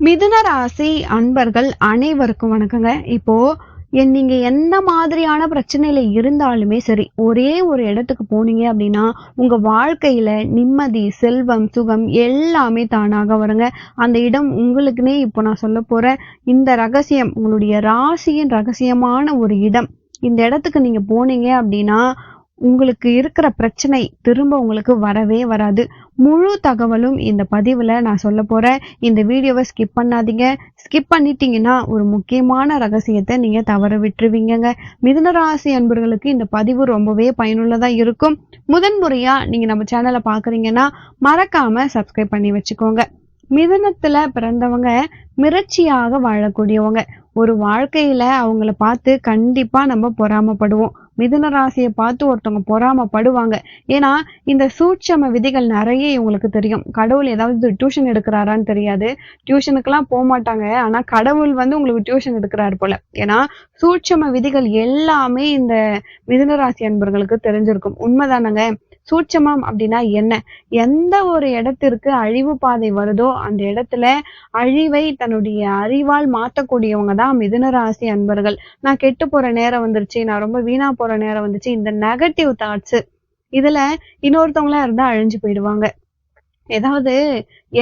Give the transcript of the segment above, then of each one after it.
மிதுன ராசி அன்பர்கள் அனைவருக்கும் வணக்கங்க. இப்போ என் நீங்க எந்த மாதிரியான பிரச்சனையில இருந்தாலுமே சரி ஒரே ஒரு இடத்துக்கு போனீங்க அப்படின்னா உங்க வாழ்க்கையில நிம்மதி செல்வம் சுகம் எல்லாமே தானாக வருங்க. அந்த இடம் உங்களுக்குன்னே இப்போ நான் சொல்ல போறேன். இந்த ரகசியம் உங்களுடைய ராசியின் ரகசியமான ஒரு இடம். இந்த இடத்துக்கு நீங்க போனீங்க அப்படின்னா உங்களுக்கு இருக்கிற பிரச்சனை திரும்ப உங்களுக்கு வரவே வராது. முழு தகவலும் இந்த பதிவில் நான் சொல்ல போகிறேன் இந்த வீடியோவை ஸ்கிப் பண்ணாதீங்க. ஸ்கிப் பண்ணிட்டீங்கன்னா ஒரு முக்கியமான ரகசியத்தை நீங்கள் தவற விட்டுருவீங்கங்க. மிதனராசி அன்பர்களுக்கு இந்த பதிவு ரொம்பவே பயனுள்ளதாக இருக்கும். முதன் நீங்கள் நம்ம சேனலை பார்க்குறீங்கன்னா மறக்காமல் சப்ஸ்கிரைப் பண்ணி வச்சுக்கோங்க. மிதனத்தில் பிறந்தவங்க மிரட்சியாக வாழக்கூடியவங்க. ஒரு வாழ்க்கையில அவங்கள பார்த்து கண்டிப்பா நம்ம பொறாமப்படுவோம். மிதுன ராசியை பார்த்து ஒருத்தவங்க பொறாமப்படுவாங்க. ஏன்னா இந்த சூட்சம விதிகள் நிறைய இவங்களுக்கு தெரியும். கடவுள் ஏதாவது டியூஷன் எடுக்கிறாரான்னு தெரியாது. டியூஷனுக்கெல்லாம் போக மாட்டாங்க. ஆனா கடவுள் வந்து உங்களுக்கு டியூஷன் எடுக்கிறாரு போல. ஏன்னா சூட்சம விதிகள் எல்லாமே இந்த மிதுன ராசி அன்பர்களுக்கு தெரிஞ்சிருக்கும். உண்மைதானங்க? சூட்சமம் அப்படின்னா என்ன? எந்த ஒரு இடத்திற்கு அழிவு பாதை வருதோ அந்த இடத்துல அழிவை தன்னுடைய அறிவால் மாற்றக்கூடியவங்க தான் மிதுன ராசி அன்பர்கள். நான் கெட்டு போற நேரம் வந்துருச்சு நான் ரொம்ப வீணா போற நேரம் வந்துச்சு இந்த நெகட்டிவ் தாட்ஸ் இதுல இன்னொருத்தவங்களா இருந்தா அழிஞ்சு போயிடுவாங்க. ஏதாவது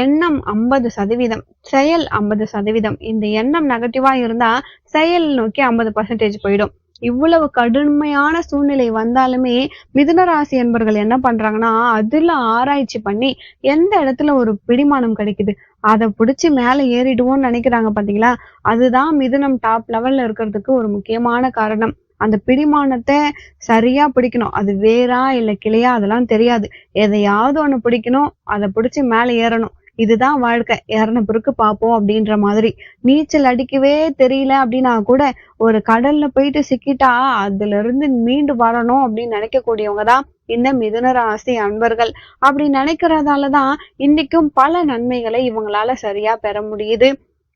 எண்ணம் ஐம்பது சதவீதம் செயல் ஐம்பது சதவீதம் இந்த எண்ணம் நெகட்டிவா இருந்தா செயல் நோக்கி ஐம்பது பர்சன்டேஜ் போயிடும். இவ்வளவு கடுமையான சூழ்நிலை வந்தாலுமே மிதுன ராசி என்பர்கள் என்ன பண்றாங்கன்னா அதுல ஆராய்ச்சி பண்ணி எந்த இடத்துல ஒரு பிடிமானம் கிடைக்குது அதை பிடிச்சி மேலே ஏறிடுவோம்னு நினைக்கிறாங்க பாத்தீங்களா? அதுதான் மிதுனம் டாப் லெவல்ல இருக்கிறதுக்கு ஒரு முக்கியமான காரணம். அந்த பிடிமானத்தை சரியா பிடிக்கணும். அது வேறா இல்ல கிளையா அதெல்லாம் தெரியாது. எதையாவது ஒண்ணு பிடிக்கணும் அதை பிடிச்சி மேலே ஏறணும். இதுதான் வாழ்க்கை. இறன பிறகு பார்ப்போம் அப்படின்ற மாதிரி. நீச்சல் அடிக்கவே தெரியல அப்படின்னா கூட ஒரு கடல்ல போயிட்டு சிக்கிட்டா அதுல இருந்து மீண்டு வரணும் அப்படின்னு நினைக்கக்கூடியவங்க தான் இந்த மிதுன ராசி அன்பர்கள். அப்படி நினைக்கிறதாலதான் இன்னைக்கும் பல நன்மைகளை இவங்களால சரியா பெற முடியுது.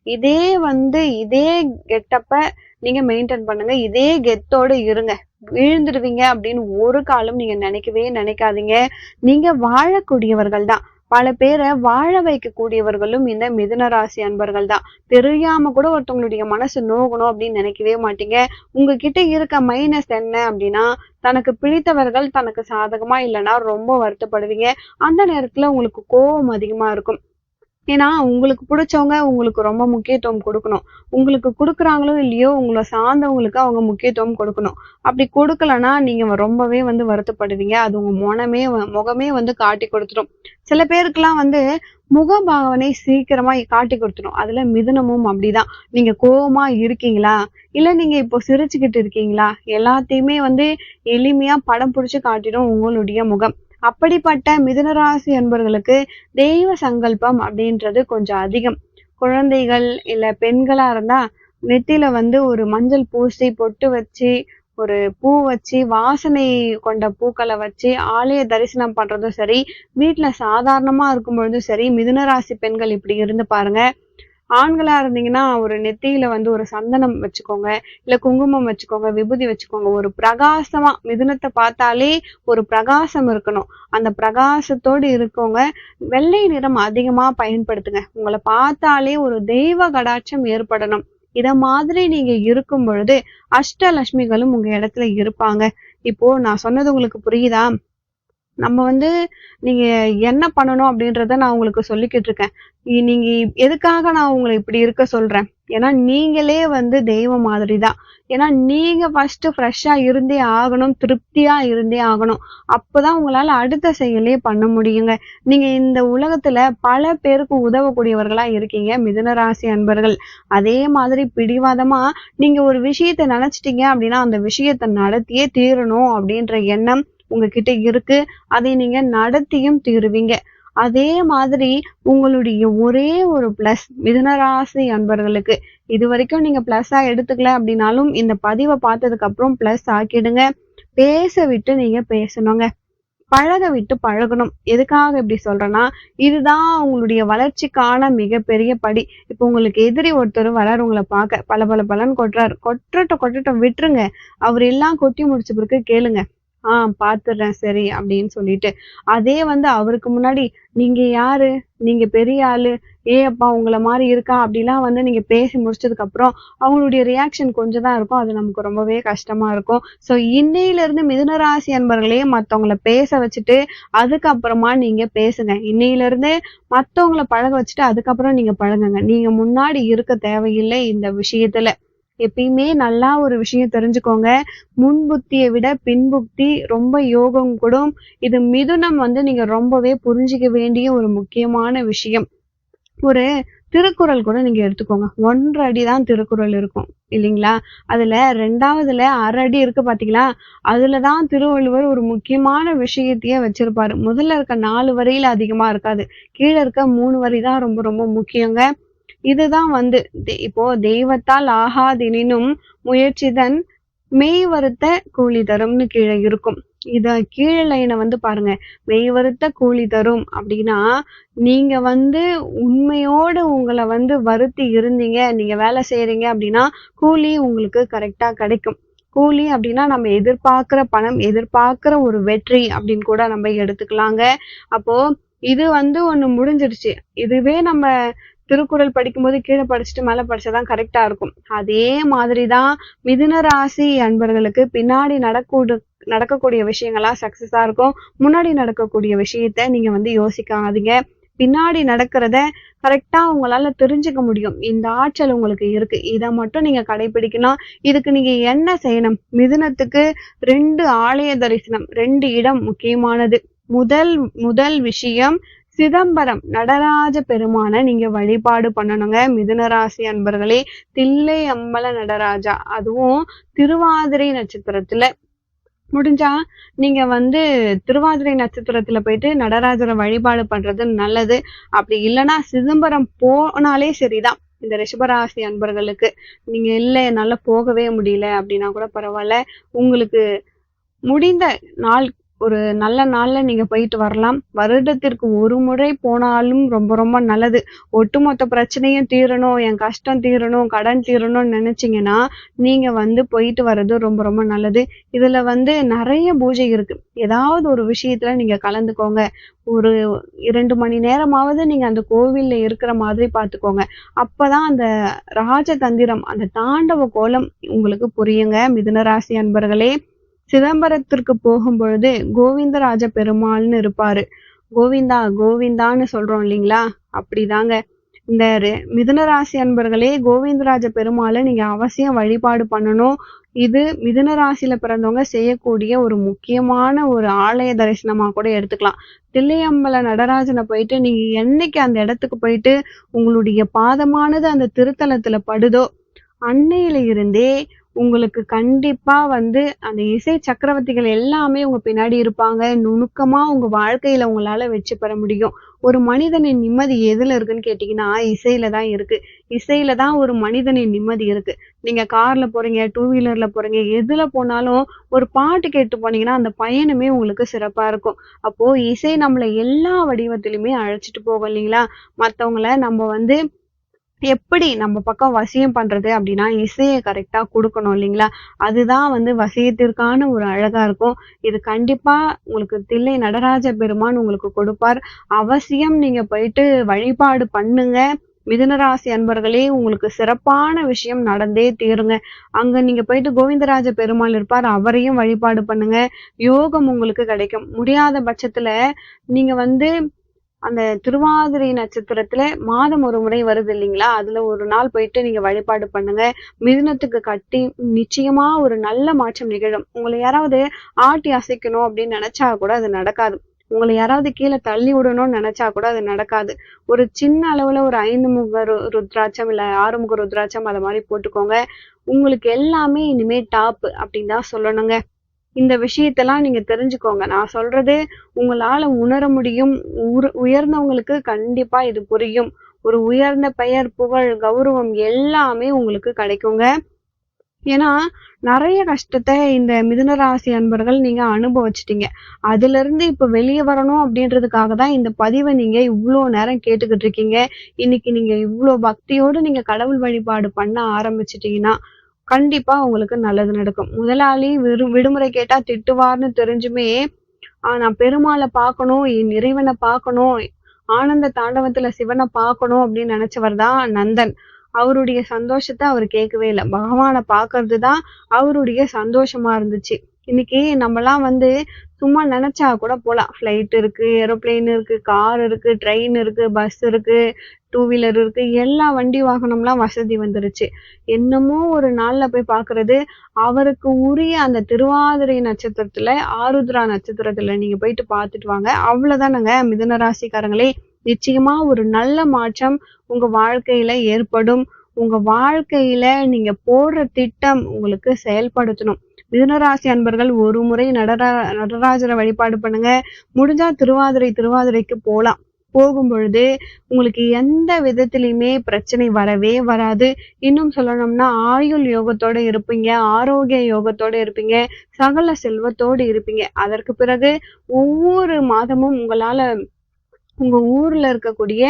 இதே வந்து இதே கெட்டப்ப நீங்க மெயின்டைன் பண்ணுங்க. இதே கெத்தோட இருங்க. விழுந்துடுவீங்க அப்படின்னு ஒரு காலம் நீங்க நினைக்கவே நினைக்காதீங்க. நீங்க வாழக்கூடியவர்கள் தான் பல பேரை வாழ வைக்கக்கூடியவர்களும் இந்த மிதுன ராசி அன்பர்கள் தான் தெரியாம கூட ஒருத்தவங்களுடைய மனசு நோகணும் அப்படின்னு நினைக்கவே மாட்டீங்க. உங்ககிட்ட இருக்க மைனஸ் என்ன அப்படின்னா தனக்கு பிடித்தவர்கள் தனக்கு சாதகமா இல்லைன்னா ரொம்ப வருத்தப்படுவீங்க. அந்த நேரத்துல உங்களுக்கு கோபம் அதிகமா இருக்கும். ஏன்னா உங்களுக்கு பிடிச்சவங்க உங்களுக்கு ரொம்ப முக்கியத்துவம் கொடுக்கணும். உங்களுக்கு கொடுக்குறாங்களோ இல்லையோ உங்களை சார்ந்தவங்களுக்கு அவங்க முக்கியத்துவம் கொடுக்கணும். அப்படி கொடுக்கலன்னா நீங்க ரொம்பவே வந்து வருத்தப்படுவீங்க. அது உங்க மனமே முகமே வந்து காட்டி கொடுத்துடும். சில பேருக்குலாம் வந்து முகபாவனை சீக்கிரமா காட்டி கொடுத்துடும். அதுல மிதுனமும் அப்படிதான். நீங்க கோபமா இருக்கீங்களா? இல்ல நீங்க இப்போ சிரிச்சுக்கிட்டு இருக்கீங்களா? எல்லாத்தையுமே வந்து எளிமையா படம் பிடிச்சு காட்டிடும் உங்களுடைய முகம். அப்படிப்பட்ட மிதுனராசி என்பவர்களுக்கு தெய்வ சங்கல்பம் அப்படின்றது கொஞ்சம் அதிகம். குழந்தைகள் இல்ல பெண்களா இருந்தா நெத்தியில வந்து ஒரு மஞ்சள் பூசி பொட்டு வச்சு ஒரு பூ வச்சு வாசனை கொண்ட பூக்களை வச்சு ஆலய தரிசனம் பண்றதும் சரி வீட்டுல சாதாரணமா இருக்கும் பொழுதும் சரி மிதுனராசி பெண்கள் இப்படி இருந்து பாருங்க. ஆண்களா இருந்தீங்கன்னா ஒரு நெத்தியில வந்து ஒரு சந்தனம் வச்சுக்கோங்க இல்ல குங்குமம் வச்சுக்கோங்க விபூதி வச்சுக்கோங்க. ஒரு பிரகாசமா மிதுனத்தை பார்த்தாலே ஒரு பிரகாசம் இருக்கணும். அந்த பிரகாசத்தோடு இருக்கவங்க வெள்ளை நிறம் அதிகமா பயன்படுத்துங்க. உங்களை பார்த்தாலே ஒரு தெய்வ கடாட்சம் ஏற்படணும். இத மாதிரி நீங்க இருக்கும் பொழுது அஷ்டலட்சுமிகளும் உங்க இடத்துல இருப்பாங்க. இப்போ நான் சொன்னது உங்களுக்கு புரியுதா? நம்ம வந்து நீங்க என்ன பண்ணணும் அப்படின்றத நான் உங்களுக்கு சொல்லிக்கிட்டு இருக்கேன். நீங்க எதுக்காக நான் உங்களை இப்படி இருக்க சொல்றேன்? ஏன்னா நீங்களே வந்து தெய்வம் மாதிரி தான் ஏன்னா நீங்க ஃபர்ஸ்ட் ஃப்ரெஷ்ஷா இருந்தே ஆகணும் திருப்தியா இருந்தே ஆகணும். அப்பதான் உங்களால அடுத்த செயலே பண்ண முடியுங்க. நீங்க இந்த உலகத்துல பல பேருக்கு உதவக்கூடியவர்களா இருக்கீங்க மிதுனராசி அன்பர்கள். அதே மாதிரி பிடிவாதமா நீங்க ஒரு விஷயத்த நினைச்சிட்டீங்க அப்படின்னா அந்த விஷயத்த நடத்தியே தீரணும் அப்படின்ற எண்ணம் உங்ககிட்ட இருக்கு. அதை நீங்க நடத்தியும் தீருவீங்க. அதே மாதிரி உங்களுடைய ஒரே ஒரு பிளஸ் மிதனராசி அன்பர்களுக்கு இது வரைக்கும் நீங்க பிளஸ்ஸா எடுத்துக்கல அப்படின்னாலும் இந்த பதிவை பார்த்ததுக்கு அப்புறம் பிளஸ் ஆக்கிடுங்க. பேச விட்டு நீங்க பேசணுங்க. பழக விட்டு பழகணும். எதுக்காக இப்படி சொல்றேன்னா இதுதான் உங்களுடைய வளர்ச்சிக்கான மிகப்பெரிய படி. இப்போ உங்களுக்கு எதிரி ஒருத்தர் வராரு உங்களை பார்க்க. பல பல பலன் கொட்டுறாரு. கொட்டட்டும் கொட்டட்டும் விட்டுருங்க. அவர் எல்லாம் கொட்டி முடிச்ச பிறகு கேளுங்க. ஆ பாத்துடுறேன் சரி அப்படின்னு சொல்லிட்டு. அதே வந்து அவருக்கு முன்னாடி நீங்க யாரு? நீங்க பெரிய ஆளு. ஏ அப்பா உங்களை மாதிரி இருக்கா? அப்படிலாம் வந்து நீங்க பேசி முடிச்சதுக்கு அப்புறம், அவங்களுடைய ரியாக்ஷன் கொஞ்சம் தான் இருக்கும். அது நமக்கு ரொம்பவே கஷ்டமா இருக்கும். ஸோ இன்னையில இருந்து மிதுனராசி அன்பர்களே மற்றவங்களை பேச வச்சுட்டு, அதுக்கப்புறமா நீங்க பேசுங்க. இன்னையிலிருந்தே மற்றவங்களை பழக வச்சுட்டு, அதுக்கப்புறம் நீங்க பழகுங்க. நீங்க முன்னாடி இருக்க தேவையில்லை இந்த விஷயத்துல. எப்பயுமே நல்லா ஒரு விஷயம் தெரிஞ்சுக்கோங்க. முன்புத்தியை விட பின் புத்தி ரொம்ப யோகம் கூடும். இது மிதுனம் வந்து நீங்க ரொம்பவே புரிஞ்சுக்க வேண்டிய ஒரு முக்கியமான விஷயம். ஒரு திருக்குறள் கூட நீங்க எடுத்துக்கோங்க. ஒன்றரை அடி தான் திருக்குறள் இருக்கும். இல்லைங்களா? அதுல 2வதுல 1/2 அடி இருக்கு பார்த்தீங்களா? அதுலதான் திருவள்ளுவர் ஒரு முக்கியமான விஷயத்தையே வச்சிருப்பாரு. முதல்ல இருக்க நாலு வரியில அதிகமா இருக்காது. கீழே இருக்க மூணு வரி தான் ரொம்ப ரொம்ப முக்கியங்க. இதுதான் வந்து தெ இப்போ தெய்வத்தால் ஆகாதெனினும் முயற்சிதன் மெய் வருத்த கூலி தரும்னு கீழே இருக்கும். இத கீழே லைனை வந்து பாருங்க. மெய் வருத்த கூலி தரும் அப்படின்னா, நீங்க வந்து உண்மையோட உங்களை வந்து வருத்தி இருந்தீங்க, நீங்க வேலை செய்யறீங்க அப்படின்னா, கூலி உங்களுக்கு கரெக்டா கிடைக்கும். கூலி அப்படின்னா நம்ம எதிர்பார்க்கிற பணம், எதிர்பார்க்கிற ஒரு வெற்றி அப்படின்னு கூட நம்ம எடுத்துக்கலாங்க. அப்போ இது வந்து ஒண்ணு முடிஞ்சிருச்சு. இதுவே நம்ம திருக்குறள் படிக்கும்போது கீழே படிச்சுட்டு மேலே படிச்சாதான் கரெக்டாக இருக்கும். அதே மாதிரி தான் மிதுன ராசி அன்பர்களுக்கு பின்னாடி நடக்கூடு நடக்கக்கூடிய விஷயங்கள்லாம் சக்சஸா இருக்கும். முன்னாடி நடக்கக்கூடிய விஷயத்த நீங்க வந்து யோசிக்காதீங்க. பின்னாடி நடக்கிறத கரெக்டா உங்களால தெரிஞ்சுக்க முடியும். இந்த ஆற்றல் உங்களுக்கு இருக்கு. இதை மட்டும் நீங்க கடைபிடிக்கணும். இதுக்கு நீங்க என்ன செய்யணும்? மிதுனத்துக்கு ரெண்டு ஆலய தரிசனம், ரெண்டு இடம் முக்கியமானது. முதல் முதல் விஷயம் சிதம்பரம் நடராஜ பெருமான நீங்க வழிபாடு பண்ணணுங்க. மிதுன ராசி அன்பர்களே! தில்லை அம்பல நடராஜா. அதுவும் திருவாதிரை நட்சத்திரத்துல முடிஞ்சா நீங்க வந்து திருவாதிரை நட்சத்திரத்துல போயிட்டு நடராஜரை வழிபாடு பண்றது நல்லது. அப்படி இல்லைன்னா சிதம்பரம் போனாலே சரிதான். இந்த ரிஷபராசி அன்பர்களுக்கு. நீங்க இல்ல என்னால போகவே முடியல அப்படின்னா கூட பரவாயில்ல உங்களுக்கு முடிந்த நாள் ஒரு நல்ல நாள்ல நீங்க போயிட்டு வரலாம். வருடத்திற்கு ஒரு முறை போனாலும் ரொம்ப ரொம்ப நல்லது. ஒட்டுமொத்த பிரச்சனையும் தீரணும், என் கஷ்டம் தீரணும், கடன் தீரணும்னு நினச்சிங்கன்னா நீங்க வந்து போயிட்டு வர்றது ரொம்ப ரொம்ப நல்லது. இதுல வந்து நிறைய பூஜை இருக்கு. ஏதாவது ஒரு விஷயத்துல நீங்க கலந்துக்கோங்க. ஒரு இரண்டு மணி நேரமாவது நீங்க அந்த கோவில்ல இருக்கிற மாதிரி பார்த்துக்கோங்க. அப்பதான் அந்த ராஜதந்திரம், அந்த தாண்டவ கோலம் உங்களுக்கு புரியுங்க. மிதுன ராசி அன்பர்களே! சிதம்பரத்திற்கு போகும்பொழுது கோவிந்தராஜ பெருமாள்னு இருப்பாரு. கோவிந்தா, கோவிந்தான்னு சொல்றோம் இல்லைங்களா அப்படிதாங்க. இந்த மிதுனராசி அன்பர்களே கோவிந்தராஜ பெருமாளை நீங்க அவசியம் வழிபாடு பண்ணணும். இது மிதுன ராசியில பிறந்தவங்க செய்யக்கூடிய ஒரு முக்கியமான ஒரு ஆலய தரிசனமா கூட எடுத்துக்கலாம். தில்லையம்பல நடராஜனை போயிட்டு நீங்க என்னைக்கு அந்த இடத்துக்கு போயிட்டு உங்களுடைய பாதமானது அந்த திருத்தலத்துல படுதோ, அன்னையில இருந்தே உங்களுக்கு கண்டிப்பா வந்து அந்த இசை சக்கரவர்த்திகள் எல்லாமே உங்க பின்னாடி இருப்பாங்க. நுணுக்கமா உங்க வாழ்க்கையில உங்களால வெற்றி பெற முடியும். ஒரு மனிதனின் நிம்மதி எதுல இருக்குன்னு கேட்டீங்கன்னா, இசையில தான் இருக்கு. இசையில தான் ஒரு மனிதனின் நிம்மதி இருக்கு. நீங்க கார்ல போறீங்க, டூ வீலர்ல போறீங்க, எதுல போனாலும் ஒரு பாட்டு கேட்டு போனீங்கன்னா, அந்த பயணமே உங்களுக்கு சிறப்பா இருக்கும். அப்போ இசை நம்மளை எல்லா வடிவத்திலுமே அழைச்சிட்டு போகும் இல்லைங்களா மற்றவங்கள நம்ம வந்து எப்படி நம்ம பக்கம் வசியம் பண்றது அப்படின்னா, இசையை கரெக்டாக கொடுக்கணும் இல்லைங்களா அதுதான் வந்து வசியத்திற்கான ஒரு அழகா இருக்கும். இது கண்டிப்பா உங்களுக்கு தில்லை நடராஜ பெருமான் உங்களுக்கு கொடுப்பார். அவசியம் நீங்க போயிட்டு வழிபாடு பண்ணுங்க. மிதுனராசி அன்பர்களே! உங்களுக்கு சிறப்பான விஷயம் நடந்தே தீருங்க. அங்க நீங்க போயிட்டு கோவிந்தராஜ பெருமாள் இருப்பார். அவரையும் வழிபாடு பண்ணுங்க. யோகம் உங்களுக்கு கிடைக்கும். முடியாத பட்சத்துல நீங்க வந்து அந்த திருவாதிரை நட்சத்திரத்துல மாதம் ஒரு முறை வருது இல்லைங்களா அதுல ஒரு நாள் போயிட்டு நீங்க வழிபாடு பண்ணுங்க. மிதுனத்துக்கு கட்டி நிச்சயமா ஒரு நல்ல மாற்றம் நிகழும். உங்களை யாராவது ஆட்டி அசைக்கணும் அப்படின்னு நினைச்சா கூட அது நடக்காது. உங்களை யாராவது கீழே தள்ளி விடணும்னு நினைச்சா கூட அது நடக்காது. ஒரு சின்ன அளவுல ஒரு ஐந்து முக ரு ருத்ராட்சம் இல்ல ஆறு முக ருத்ராட்சம் அதை மாதிரி போட்டுக்கோங்க. உங்களுக்கு எல்லாமே இனிமே டாப் அப்படின்னு தான் சொல்லணுங்க. இந்த விஷயத்தெல்லாம் நீங்க தெரிஞ்சுக்கோங்க. நான் சொல்றது உங்களால உணர முடியும். உரு உயர்ந்தவங்களுக்கு கண்டிப்பா இது புரியும். ஒரு உயர்ந்த பெயர், புகழ், கௌரவம் எல்லாமே உங்களுக்கு கிடைக்குங்க. ஏன்னா, நிறைய கஷ்டத்தை இந்த மிதுனராசி அன்பர்கள் நீங்க அனுபவிச்சுட்டீங்க. அதிலிருந்து இப்ப வெளியே வரணும் அப்படின்றதுக்காக தான் இந்த பதிவை நீங்க இவ்வளோ நேரம் கேட்டுக்கிட்டு இருக்கீங்க. இன்னைக்கு நீங்க இவ்வளோ பக்தியோடு நீங்க கடவுள் வழிபாடு பண்ண ஆரம்பிச்சிட்டீங்கன்னா கண்டிப்பா உங்களுக்கு நல்லது நடக்கும். முதலாளி விரு விடுமுறை கேட்டா திட்டுவார்ன்னு தெரிஞ்சுமே, நான் பெருமாளை பார்க்கணும், என் இறைவனை பார்க்கணும், ஆனந்த தாண்டவத்துல சிவனை பார்க்கணும் அப்படின்னு நினைச்சவர் தான் நந்தன். அவருடைய சந்தோஷத்தை அவர் கேட்கவே இல்லை பகவானை பார்க்கறது தான் அவருடைய சந்தோஷமா இருந்துச்சு. இன்னைக்கு நம்மலாம் வந்து சும்மா நினைச்சா கூட போகலாம் ஃப்ளைட் இருக்கு, ஏரோப்ளேன் இருக்கு, கார் இருக்கு, ட்ரெயின் இருக்கு, பஸ் இருக்கு, டூ வீலர் இருக்கு. எல்லா வண்டி வாகனம்லாம் வசதி வந்துருச்சு. என்னமோ ஒரு நாள்ல போய் பார்க்கறது, அவருக்கு உரிய அந்த திருவாதிரை நட்சத்திரத்துல, ஆருத்ரா நட்சத்திரத்துல நீங்க போயிட்டு பார்த்துட்டு வாங்க. அவ்வளவுதானுங்க மிதன ராசிக்காரங்களே! நிச்சயமா ஒரு நல்ல மாற்றம் உங்க வாழ்க்கையில ஏற்படும். உங்க வாழ்க்கையில நீங்க போடுற திட்டம் உங்களுக்கு செயல்படுத்தணும். மிதுனராசி அன்பர்கள் ஒரு முறை நடரா நடராஜரை வழிபாடு பண்ணுங்க. முடிஞ்சா திருவாதிரை திருவாதிரைக்கு போலாம். போகும்பொழுது உங்களுக்கு எந்த விதத்திலயுமே பிரச்சனை வரவே வராது. இன்னும் சொல்லணும்னா ஆயுள் யோகத்தோட இருப்பீங்க, ஆரோக்கிய யோகத்தோட இருப்பீங்க, சகல செல்வத்தோடு இருப்பீங்க. அதற்கு பிறகு ஒவ்வொரு மாதமும் உங்களால உங்க ஊர்ல இருக்கக்கூடிய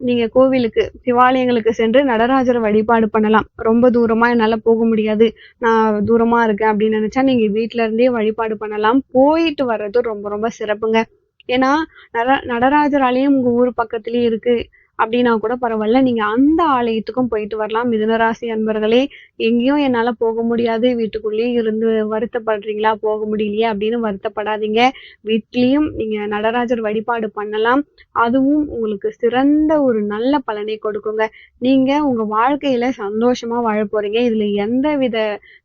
நீங்க கோவிலுக்கு, சிவாலயங்களுக்கு சென்று நடராஜரை வழிபாடு பண்ணலாம். ரொம்ப தூரமா என்னால போக முடியாது. நான் தூரமா இருக்கேன் அப்படின்னு நினைச்சா நீங்க வீட்ல இருந்தே வழிபாடு பண்ணலாம். போயிட்டு வர்றது ரொம்ப ரொம்ப சிறப்புங்க. ஏன்னா நட நடராஜர் ஆலயம் உங்க ஊர் பக்கத்துலயும் இருக்கு அப்படின்னா கூட பரவாயில்ல. நீங்க அந்த ஆலயத்துக்கும் போயிட்டு வரலாம். மிதுனராசி அன்பர்களே! எங்கேயும் என்னால போக முடியாது. வீட்டுக்குள்ளேயே இருந்து வருத்தப்படுறீங்களா? போக முடியலையே அப்படின்னு வருத்தப்படாதீங்க. வீட்லயும் நீங்க நடராஜர் வழிபாடு பண்ணலாம். அதுவும் உங்களுக்கு சிறந்த ஒரு நல்ல பலனை கொடுக்குங்க. நீங்க உங்க வாழ்க்கையில சந்தோஷமா வாழ போறீங்க. இதுல எந்தவித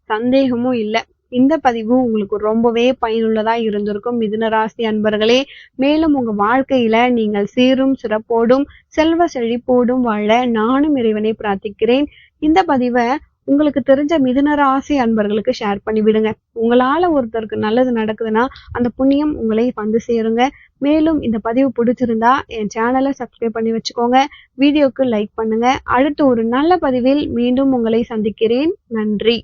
சந்தேகமும் இல்லை இந்த பதிவு உங்களுக்கு ரொம்பவே பயனுள்ளதா இருந்திருக்கும் மிதுன ராசி அன்பர்களே. மேலும் உங்க வாழ்க்கையில நீங்கள் சீரும் சிறப்போடும், செல்வ செழிப்போடும் வாழ நானும் இறைவனை பிரார்த்திக்கிறேன். இந்த பதிவை உங்களுக்கு தெரிஞ்ச மிதுன ராசி அன்பர்களுக்கு ஷேர் பண்ணி விடுங்க. உங்களால ஒருத்தருக்கு நல்லது நடக்குதுன்னா, அந்த புண்ணியம் உங்களை வந்து சேருங்க. மேலும் இந்த பதிவு பிடிச்சிருந்தா என் சேனலை சப்ஸ்கிரைப் பண்ணி வச்சுக்கோங்க. வீடியோக்கு லைக் பண்ணுங்க. அடுத்து ஒரு நல்ல பதிவில் மீண்டும் உங்களை சந்திக்கிறேன். நன்றி.